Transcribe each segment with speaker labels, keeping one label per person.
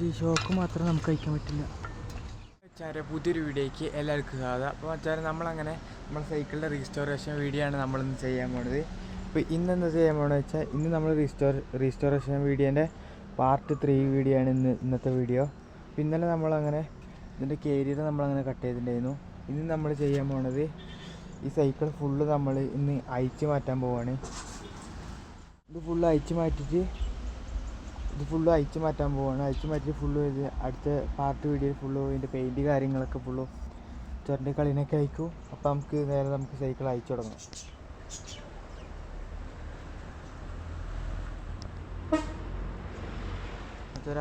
Speaker 1: പക്ഷേ ഈ ഷോക്ക് മാത്രം നമുക്ക് കഴിക്കാൻ പറ്റില്ല. മച്ചാരെ പുതിയൊരു വീഡിയോയ്ക്ക് എല്ലാവർക്കും സ്വാഗതം. അപ്പോൾ മച്ചാരെ നമ്മളങ്ങനെ നമ്മുടെ സൈക്കിളിന്റെ റീസ്റ്റോറേഷൻ വീഡിയോ ആണ് നമ്മളിന്ന് ചെയ്യാൻ പോണത്. അപ്പോൾ ഇന്ന് എന്താ ചെയ്യാൻ പോകണമെന്ന് വെച്ചാൽ ഇന്ന് നമ്മൾ റീസ്റ്റോർ റീസ്റ്റോറേഷൻ വീഡിയോന്റെ പാർട്ട് ത്രീ വീഡിയോ ആണ് ഇന്ന് ഇന്നത്തെ വീഡിയോ. അപ്പോൾ ഇന്നലെ നമ്മളങ്ങനെ ഇതിന്റെ കേരിയർ നമ്മളങ്ങനെ കട്ട് ചെയ്തിട്ടുണ്ടായിരുന്നു. ഇന്ന് നമ്മൾ ചെയ്യാൻ പോണത് ഈ സൈക്കിൾ ഫുള്ള് നമ്മൾ ഇന്ന് അയച്ചു മാറ്റാൻ പോവാണ്. ഇത് ഫുള്ള് അയച്ചു മാറ്റിയിട്ട് ഇത് ഫുള്ള് അഴിച്ചു മാറ്റാൻ പോവാണ്. അഴിച്ചു മാറ്റി ഫുള്ള് ഇത് അടുത്ത പാർട്ട് വീഡിയോ ഫുള്ള് ഇതിന്റെ പെയിന്റ് കാര്യങ്ങളൊക്കെ ഫുള്ള് ചെറിന്റെ കളിനൊക്കെ അയക്കും അപ്പോൾ നമുക്ക് നേരെ നമുക്ക് സൈക്കിൾ അയച്ചു തുടങ്ങാം.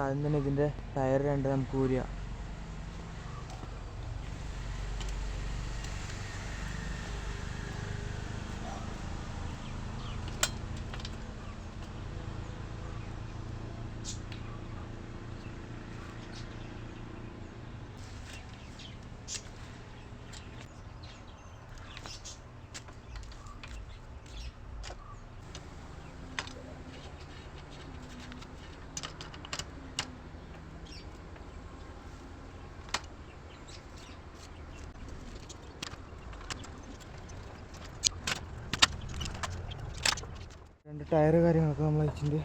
Speaker 1: ആദ്യം തന്നെ ഇതിന്റെ ടയർ രണ്ട് നമുക്ക് ഊരുക രണ്ട് ടയർ കാര്യങ്ങളൊക്കെ നമ്മൾ അയച്ചിട്ടുണ്ട്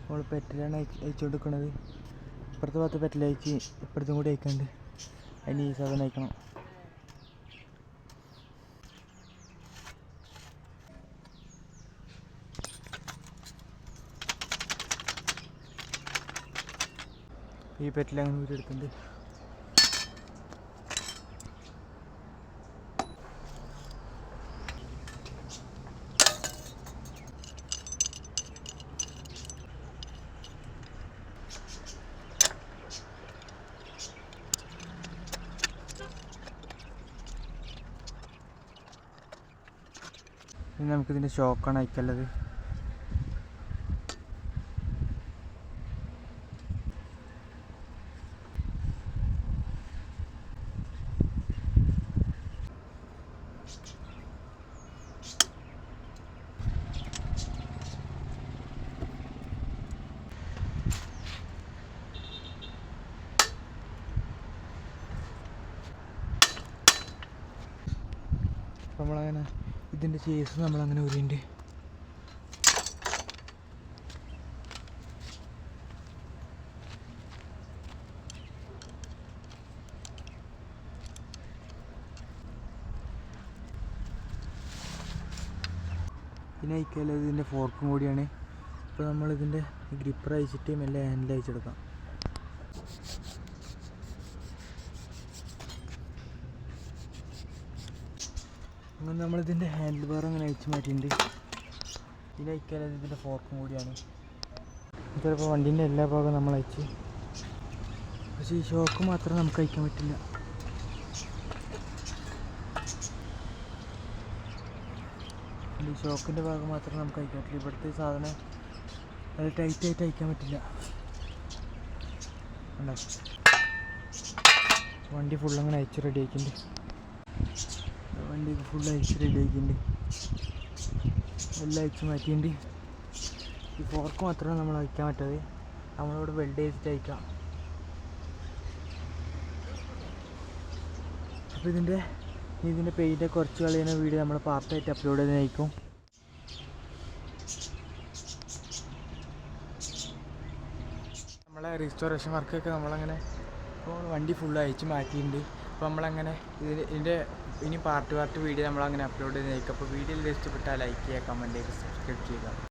Speaker 1: നമ്മൾ പെറ്റിലാണ് അയച്ചു കൊടുക്കുന്നത് ഇപ്പുറത്തെ ഭാഗത്ത് പെറ്റലയച്ച് ഇപ്പുറത്തും കൂടി അയക്കാണ്ട് അതിന് ഈ സാധനം അയക്കണം. ഈ പെറ്റിൽ അങ്ങനെ ഊരി ഇനി നമുക്കിതിന്റെ ഷോക്കാണ് അയക്കല്ലത് നമ്മളങ്ങനെ ഇതിന്റെ ചേസ് നമ്മളങ്ങനെ ഒരുണ്ട് പിന്നെ അയക്കാനുള്ളത് ഇതിന്റെ ഫോർക്കും കൂടിയാണ്. ഇപ്പോൾ നമ്മളിതിന്റെ ഗ്രിപ്പർ അയച്ചിട്ട് മെല്ലെ ഹാൻഡിൽ അയച്ചെടുക്കാം. അങ്ങനെ നമ്മളിതിന്റെ ഹാൻഡിൽ ബാർ അങ്ങനെ അഴിച്ച് മാറ്റിയിട്ടുണ്ട്. ഇതിൽ അയക്കാനുള്ളത് ഇതിന്റെ ഫോർക്കും കൂടിയാണ്. ചിലപ്പോൾ വണ്ടീന്റെ എല്ലാ ഭാഗവും നമ്മൾ അയച്ച് പക്ഷേ ഈ ഷോക്ക് മാത്രം നമുക്ക് അയക്കാൻ പറ്റില്ല. ഈ ഷോക്കിന്റെ ഭാഗം മാത്രം നമുക്ക് അയക്കാൻ പറ്റില്ല. ഇവിടുത്തെ സാധനം അത് ടൈറ്റായിട്ട് അയക്കാൻ പറ്റില്ല. കണ്ടോ? വണ്ടി ഫുൾ അങ്ങനെ അയച്ച് റെഡി ആക്കിയിട്ടുണ്ട്. വണ്ടി ഫുൾ ഐസ് റെഡി ആക്കിയിട്ടുണ്ട്. എല്ലാം അയച്ച് മാറ്റിയിട്ടുണ്ട്. ഈ ഫോർക്ക് മാത്രമാണ് നമ്മൾ അയക്കാൻ പറ്റത്. നമ്മളിവിടെ വെൽഡ് ചെയ്തിട്ട് അയക്കാം അപ്പോൾ ഇതിന്റെ ഇതിന്റെ പെയിന്റെ കുറച്ച് കളയുന്ന വീഡിയോ നമ്മൾ പാർട്ടായിട്ട് അപ്ലോഡ് ചെയ്ത് അയക്കും നമ്മളെ റീസ്റ്റോറേഷൻ വർക്കൊക്കെ നമ്മളങ്ങനെ ഇപ്പോൾ വണ്ടി ഫുൾ അയച്ച് മാറ്റിയിട്ടുണ്ട്. അപ്പോൾ നമ്മളങ്ങനെ ഇതിൽ ഇതിന്റെ ഇനി പാർട്ട് പാർട്ട് വീഡിയോ നമ്മളങ്ങനെ അപ്ലോഡ് ചെയ്തായിരിക്കും അപ്പോൾ വീഡിയോ ഇഷ്ടപ്പെട്ടാൽ ലൈക്ക് ചെയ്യുക കമന്റ് ചെയ്യുക സബ്സ്ക്രൈബ് ചെയ്യുക.